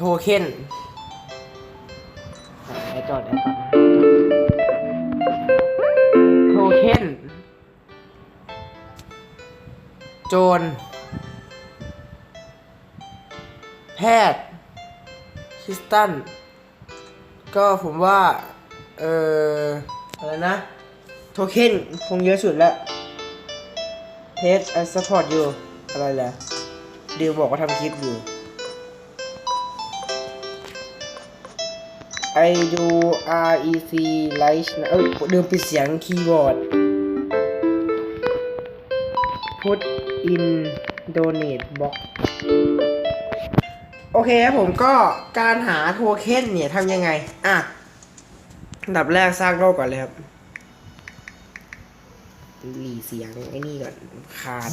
โทเค็นไอจอดไอจอดโทเค็นโจร แพทย์คริสตัน ก็ผมว่า เอออะไรนะ โทเค็นคงเยอะสุดแล้วเทสไอซัพพอร์ตอยู่อะไรแหละดิวบอกว่าทำคลิปอยู่ ไอดู REC Light นะเอ้ยเดิมปิดเสียงคีย์บอร์ด put in donate box โอเคครับผมก็การหาโทเค็นเนี่ยทำยังไง อะอันดับแรกสร้างโลกก่อนเลยครับหลีเสียงไอ้นี่ก่อนคาน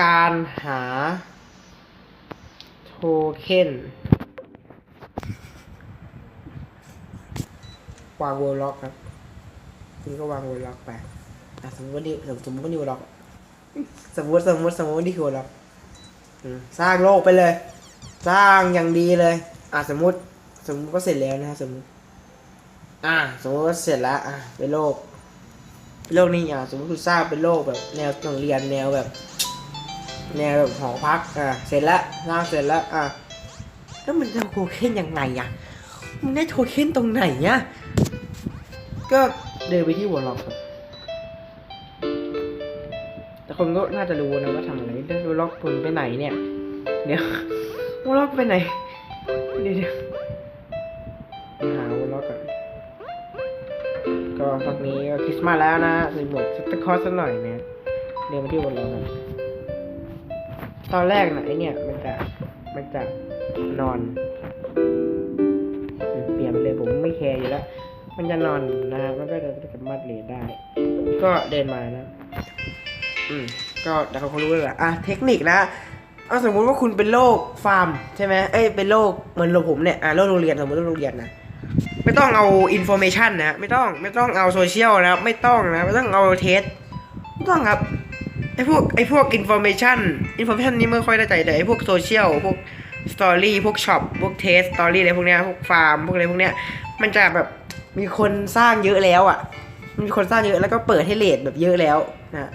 การหาโทเค็น วางโวลล็อกครับคุณก็วางโวลล็อกไปอะสมมติว่านี่สมมติว่านี่โวลล็อกสมมติสมมติสมมติว่านี่คือโวลล็อกสร้างโลกไปเลย สร้างอย่างดีเลย อะสมมติ สมมติก็เสร็จแล้วนะสมมติ อะสมมติว่าเสร็จแล้วอะเป็นโลกโลกนี้อะสมมติคุณสร้างเป็นโลกแบบแนวโรงเรียนแนวแบบ แนวแบบหอพักอะเสร็จแล้วสร้างเสร็จแล้วอะแล้วมันจะโทเค็นยังไงอะมันได้โทเค็นตรงไหนเนี่ย ก็เดินไปที่หัวล็อกครับ แต่คนก็น่าจะรู้นะว่าทำอะไรเดินล็อกคุณไปไหนเนี่ย เดี๋ยวหัวล็อกไปไหน เดี๋ยวเดี๋ยวหาหัวล็อกก่อนก็ตอนนี้ก็คริสต์มาสแล้วนะเลยหมดสตคอร์สักหน่อยนะเดินไปที่หัวล็อกครับตอนแรกนะไอเนี่ยมันจะมันจะนอน เปลี่ยนไปเลยผมไม่แคร์อยู่แล้ว มันจะนอนนะฮะมันก็จะสามารถเลดได้ ก็เดินมานะ อืม ก็แต่เขาคงรู้แล้วแหละอะเทคนิคนะเอาสมมุติว่าคุณเป็นโรคฟาร์มใช่ไหมเอ้ยเป็นโรคเหมือนโรคผมเนี่ยอะโรคโรงเรียนสมมติโรคโรงเรียนนะไม่ต้องเอาอินโฟเมชันนะไม่ต้องไม่ต้องเอาโซเชียลนะไม่ต้องนะไม่ต้องเอาเทสไม่ต้องครับไอพวกไอพวกอินโฟเมชันอินโฟเมชันนี้ไม่ค่อยได้ใจแต่ไอพวกโซเชียลพวกสตอรี่พวกช็อปพวกเทสสตอรี่อะไรพวกเนี้ยพวกฟาร์มพวกอะไรพวกเนี้ยมันจะแบบ มีคนสร้างเยอะแล้วอะ มีคนสร้างเยอะแล้วก็เปิดให้เลทแบบเยอะแล้วนะ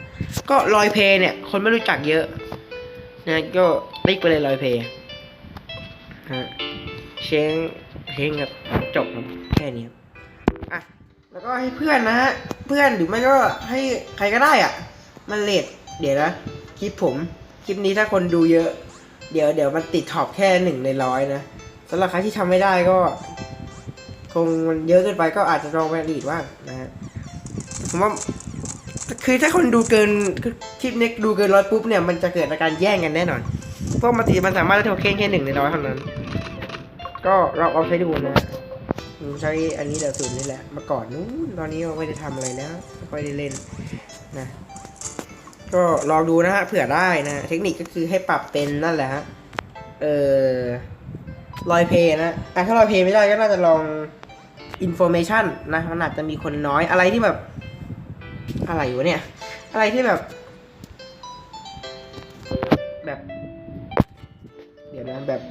ก็ลอยเพย์เนี่ย คนไม่รู้จักเยอะนะก็ติ๊กไปเลยลอยเพย์ฮะเชงเชงครับจบครับแค่นี้อะแล้วก็ให้เพื่อนนะฮะเพื่อนหรือไม่ก็ให้ใครก็ได้อะ มันเลทเดี๋ยวนะคลิปผมคลิปนี้ถ้าคนดูเยอะ เดี๋ยวเดี๋ยวมันติดท็อปแค่หนึ่งในร้อยนะสำหรับใครที่ทำไม่ได้ก็ คงมันเยอะเกินไปก็อาจจะลองไปดีดว่างนะฮะผมว่าคือถ้าคนดูเกินคลิปนี้ดูเกินร้อยปุ๊บเนี่ยมันจะเกิดอาการแย่งกันแน่นอนเพราะมันติมันสามารถได้โทเค็นแค่หนึ่งในร้อยเท่านั้น ก็เราเอาใช้ดูนะใช้อันนี้เดี๋ยวศูนย์นี่แหละมาก่อนนู้นตอนนี้เราไม่ได้ทำอะไรแล้วไม่ค่อยได้เล่นนะก็ลองดูนะฮะเผื่อได้นะเทคนิคก็คือให้ปรับเป็นนั่นแหละฮะเออลอยเพย์นะอะถ้าลอยเพย์ไม่ได้ก็น่าจะลอง อินโฟเมชันนะมันอาจจะมีคนน้อยอะไรที่แบบ อะไรวะเนี่ย อะไรที่แบบ แบบ เดี๋ยวนะแบบ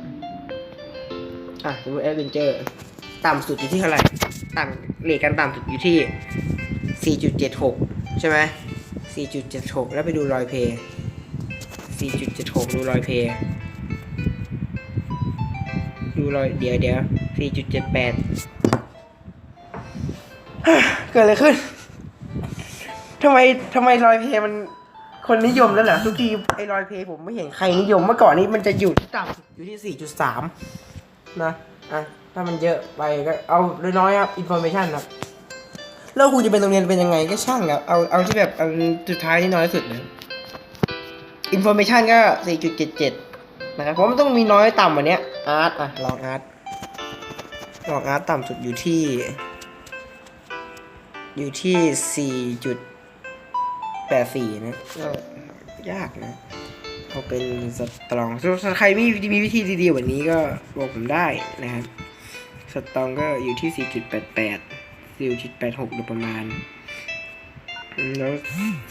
อะสมมติแอดเวนเจอร์ต่ำสุดอยู่ที่เท่าไหร่ ต่ำเรทการต่ำสุดอยู่ที่ 4.76 ใช่ไหม4.76 แล้วไปดูรอยเพย์4.76 ดูรอยเพย์ดูรอยเดี๋ยวเดี๋ยว4.78 เกิดอะไรขึ้นทำไมทำไมรอยเพย์มันคนนิยมแล้วเหรอทุกทีไอ้รอยเพย์ผมไม่เห็นใครนิยมเมื่อก่อนนี้มันจะอยู่ที่ต่ำอยู่ที่4.3นะอะถ้ามันเยอะไปก็เอาน้อยๆครับอินโฟเมชันครับแล้วครูจะเป็นโรงเรียนเป็นยังไงก็ช่างครับเอาเอาที่แบบเอาสุดท้ายที่น้อยสุดนะอินโฟเมชันก็4.77นะครับเพราะมันต้องมีน้อยต่ำกว่านี้อาร์ตอะลองอาร์ตลองอาร์ตต่ำสุดอยู่ที่ อยู่ที่ 4.84 นะก็ยากนะเขาเป็นสตรองถ้าใครมีมีวิธีดีๆกว่านี้ก็บอกผมได้นะครับสตรองก็อยู่ที่ 4.88 4.86โดยประมาณ แล้ว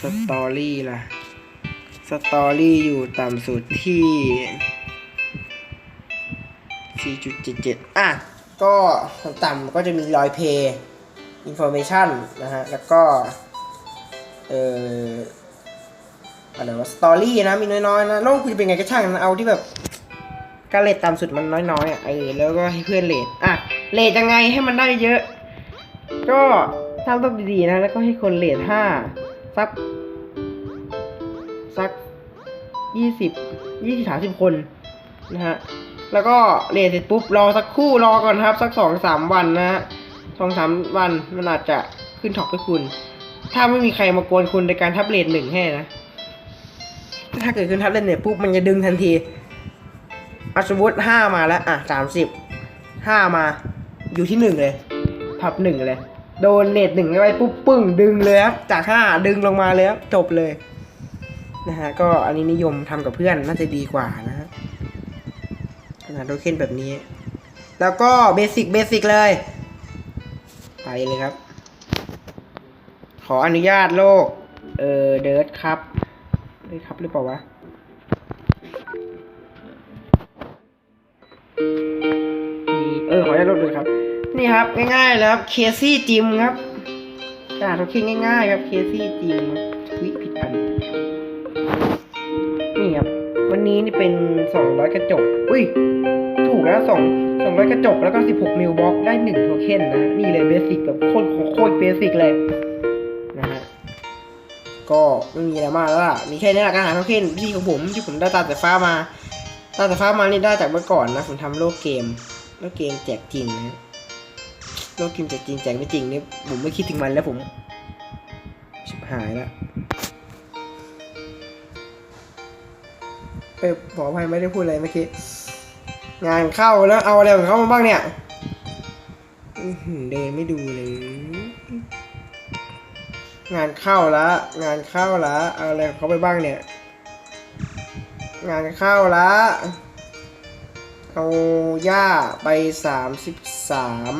สตอรี่ล่ะ สตอรี่อยู่ต่ำสุดที่ 4.77 อะ ก็ต่ำก็จะมีรอยเพย์ อินโฟเมชันนะฮะ แล้วก็ เอ่อ อะไรวะสตอรี่นะ มีน้อยๆนะโลกคุณจะเป็นไงก็ช่างนะเอาที่แบบการเลทต่ำสุดมันน้อยๆอะเออแล้วก็ให้เพื่อนเลทอะเลทยังไงให้มันได้เยอะ ก็ทำต้องดีๆนะ แล้วก็ให้คนเลทห้าสัก สักยี่สิบยี่สิบสามสิบคนนะฮะ แล้วก็เลทเสร็จปุ๊บรอสักคู่รอก่อนครับ สักสองสามวันนะฮะ สองสามวันมันอาจจะขึ้นท็อปให้คุณ ถ้าไม่มีใครมากวนคุณในการทับเลทหนึ่งให้นะ ถ้าเกิดขึ้นทับเลทเนี่ยปุ๊บมันจะดึงทันทีอะสมมติห้ามาแล้ว อะสามสิบห้ามาอยู่ที่หนึ่งเลยพับหนึ่งเลย โดนเลทหนึ่งไปปุ๊บปึ้งดึงเลยครับจากห้าดึงลงมาเลยครับจบเลยนะฮะก็อันนี้นิยมทำกับเพื่อนน่าจะดีกว่านะฮะขนาดโดเคนแบบนี้ แล้วก็เบสิกเบสิกเลย ไปเลยครับ ขออนุญาตโลก เออเดิร์ดครับเดิร์ดครับหรือเปล่าวะเออขออนุญาตโลกเลยครับ นี่ครับ ง่ายๆเลยครับเคซี่จิมครับกระดาษโอเคง่ายๆครับเคซี่จิมวิผิดอันนี่ครับ วันนี้นี่เป็น200กระจก อุ้ย ถูกแล้วสอง สองร้อยกระจกแล้วก็ 16 มิลบ็อกได้1โทเค็นนะ นี่เลยเบสิกแบบโคตรโคตรเบสิกเลยนะฮะก็ไม่มีอะไรมากแล้วล่ะ มีแค่นี้แหละการหาโทเค็นวิธีของผมที่ผมได้ตาแต่ฟ้ามาตาแต่ฟ้ามานี่ได้จากเมื่อก่อนนะผมทำโลกเกมโลกเกมแจกจริงนะโลกเกมแจกจริงแจกไม่จริงนี่ผมไม่คิดถึงมันแล้วผมชิบหายแล้วเออขออภัยไม่ได้พูดอะไรเมื่อกี้ งานเข้าแล้วเอาอะไรของเขามาบ้างเนี่ยเดินไม่ดูเลย งานเข้าละงานเข้าละเอาอะไรของเขาไปบ้างเนี่ย งานเข้าละเอาหญ้าไปสามสิบสาม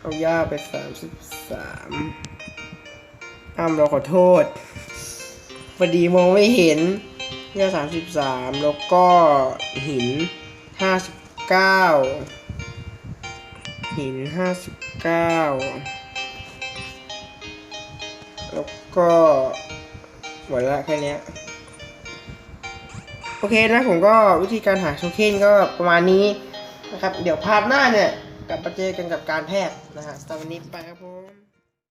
เอาหญ้าไปสามสิบสามอ้ามเราขอโทษพอดีมองไม่เห็น ยาสามสิบสามแล้วก็หินห้าสิบเก้าหินห้าสิบเก้าแล้วก็หมดละแค่เนี้ยโอเคนะผมก็วิธีการหาโทเคนก็ประมาณนี้นะครับ เดี๋ยวพาร์ทหน้าเนี่ย กลับมาเจอกันกับการแพทย์นะฮะสำหรับวันนี้ไปครับผม